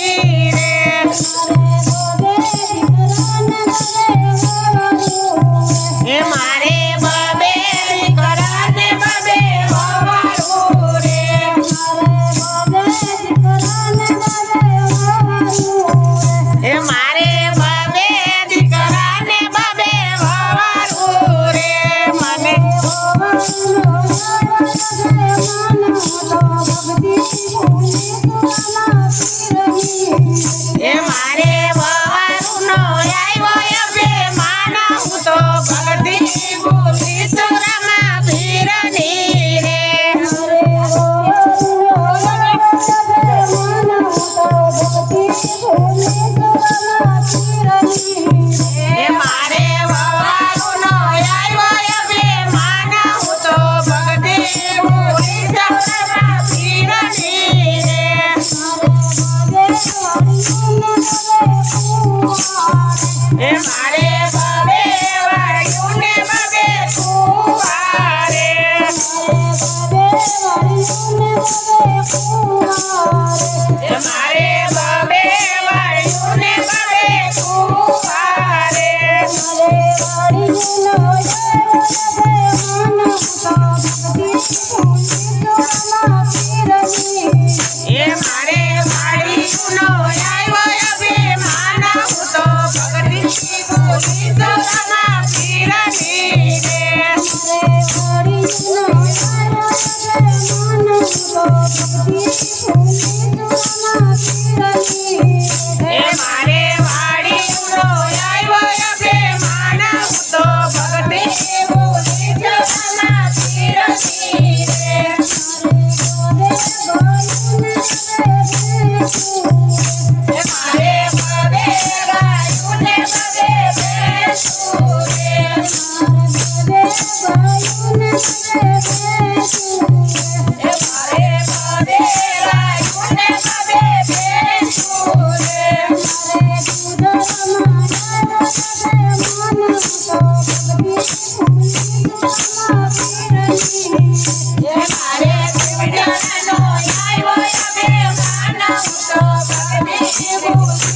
yeah. Thank you. भूमी चला फिरली. Thank you.